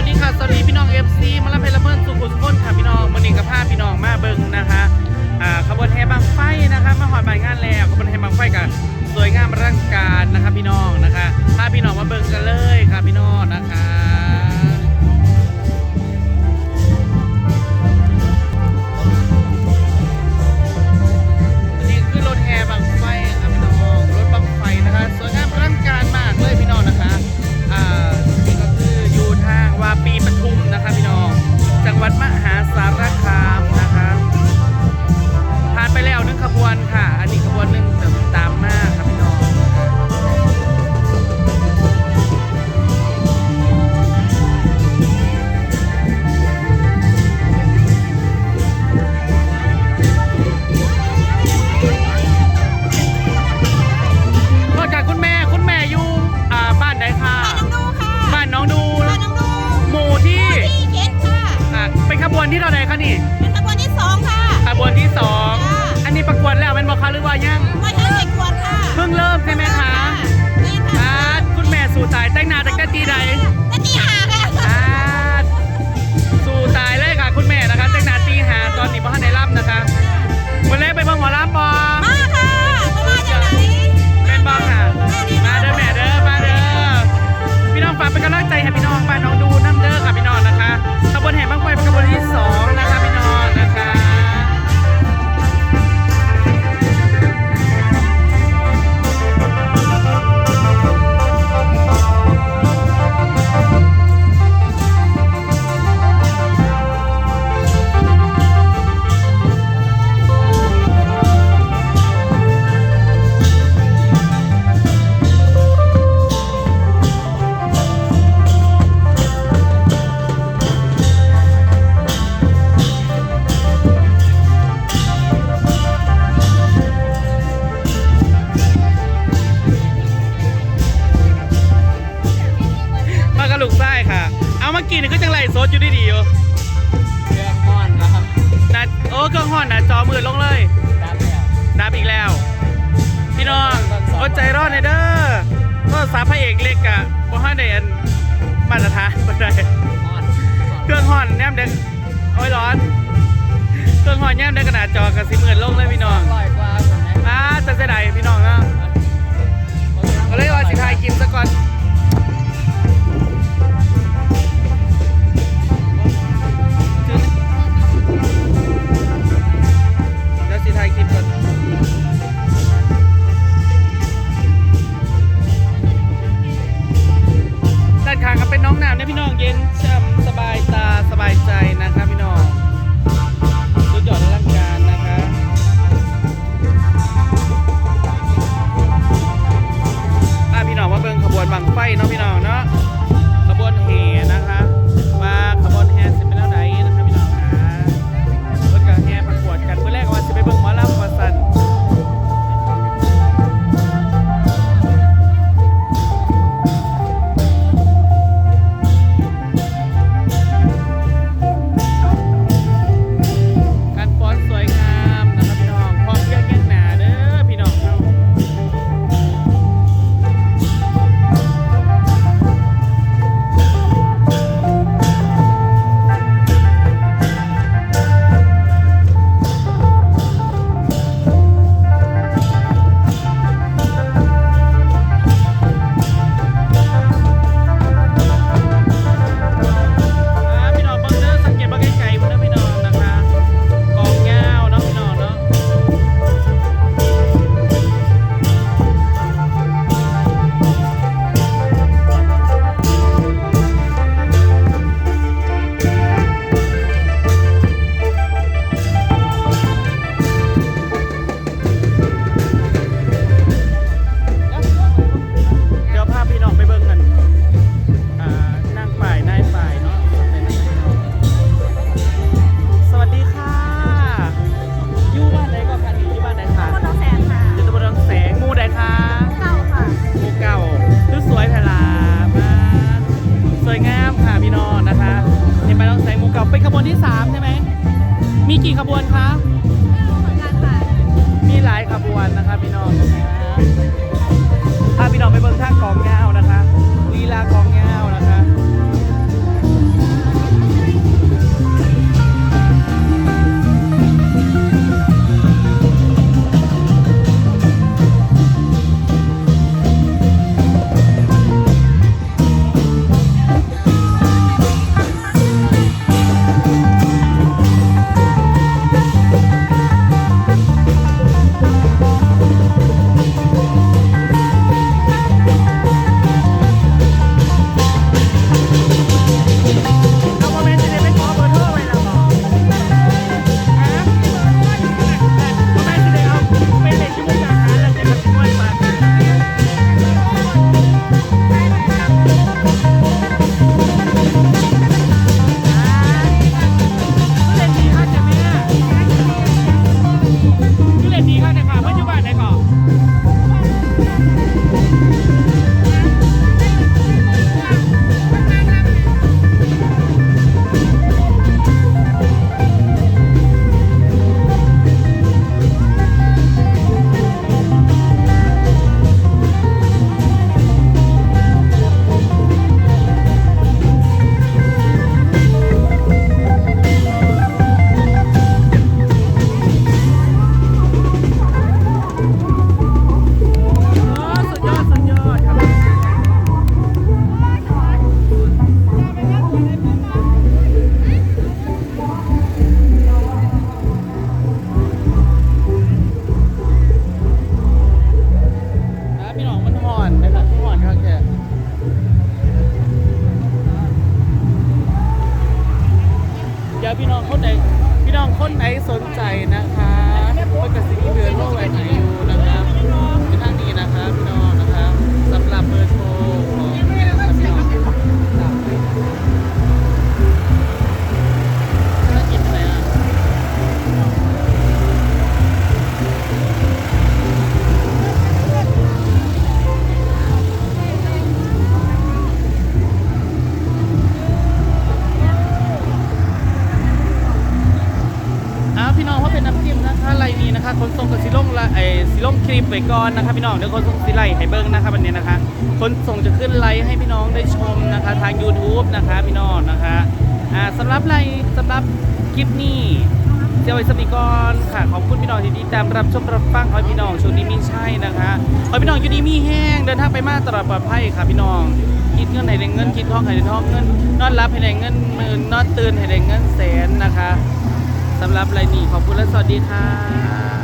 วัสดีค่ะสวัสดีพี่น้องเอฟซีมาลำเพลเมินสุขุมสุขนค่ะพี่น้องมันนี้กับภาพพี่น้องมาเบิ้งนะคะอ่าขบวนแห่บางไฟนะคะมาหอดบายงานแล้วขบวนแห่บางไฟกับสวยงามอร่างการนะคะพี่น้องนะคะพาพี่น้องมาเบิ้งกันเลยค่ะพี่น้องนะคะ คะนี่เป็นขบวนที่สองค่ะขบวนที่สองค่ะอันนี้ประกวดแล้วเป็นบอกคะหรือว่ายังไม่ใช่เด็กขวดค่ะ เพิ่งเริ่มใช่ไหมคะนี่อ่าค่ะคุณแม่สู่ตายแต่งหน้าจากแต่ เอามากินนี่ก็จังไรโซดอยู่ดีๆอยู่เครื่องม่อนนะครับนะโอ้เครื่องห่อนนะจอมือลงเลยดับแล้วดับอีกแล้ว พี่น้องอดใจรอดในอยเด้อก็สามพระเอกเล็กอะบ่ให้ได้อันมาตรฐานบ่ได้ม่อนเครื่องห่อนแนมเด็กโอ้ยร้อน เครื่องห่อนแนมเด็กขนาดจอกับสิหมื่นลงเลยพี่น้องลอยกว่าผมนะอ่าจะเสียดายพี่น้องเนาะก็เลยว่าสิทายคลิปซะก่านข้างก็เป็นน้องน้ำเนี่ยพี่น้องเย็นช่ำสบายตาสบายใจนะครับพี่น้องสุดยอดในร่างกายนะคะอะพี่น้องมาเบิ่งขบวนบังไฟเนาะพี่น้องเนาะากองยา ไอซิล่งคลิปไปก่อนนะคะพี่น้องเดี๋ยวคนส่งซิไลให้เบิ้งนะคะวันนี้นะคะ คนส่งจะขึ้นไลฟ์ให้พี่น้องได้ชมนะคะทาง YouTube นะคะพี่น้องนะคะอ่าสำหรับไลฟ์สำหรับคลิปนี้เจ้าไอ้สมีกรค่ะขอบคุณพี่น้องที่ติดตามรับชมรับฟังขอพี่น้องช่วงนี้มีใช่นะคะขอพี่น้องอยู่ดีมีแห้งเดินทางไปมาตลอดปลอดภัยค่ะพี่น้องคิดเงินให้ได้เงินคิดทองให้ได้ทองเงินนอนรับให้ได้เงินหมื่นนอนตื่นให้ได้เงินแสนนะคะสำหรับไรนี้ขอบคุณและสวัสดีค่ะ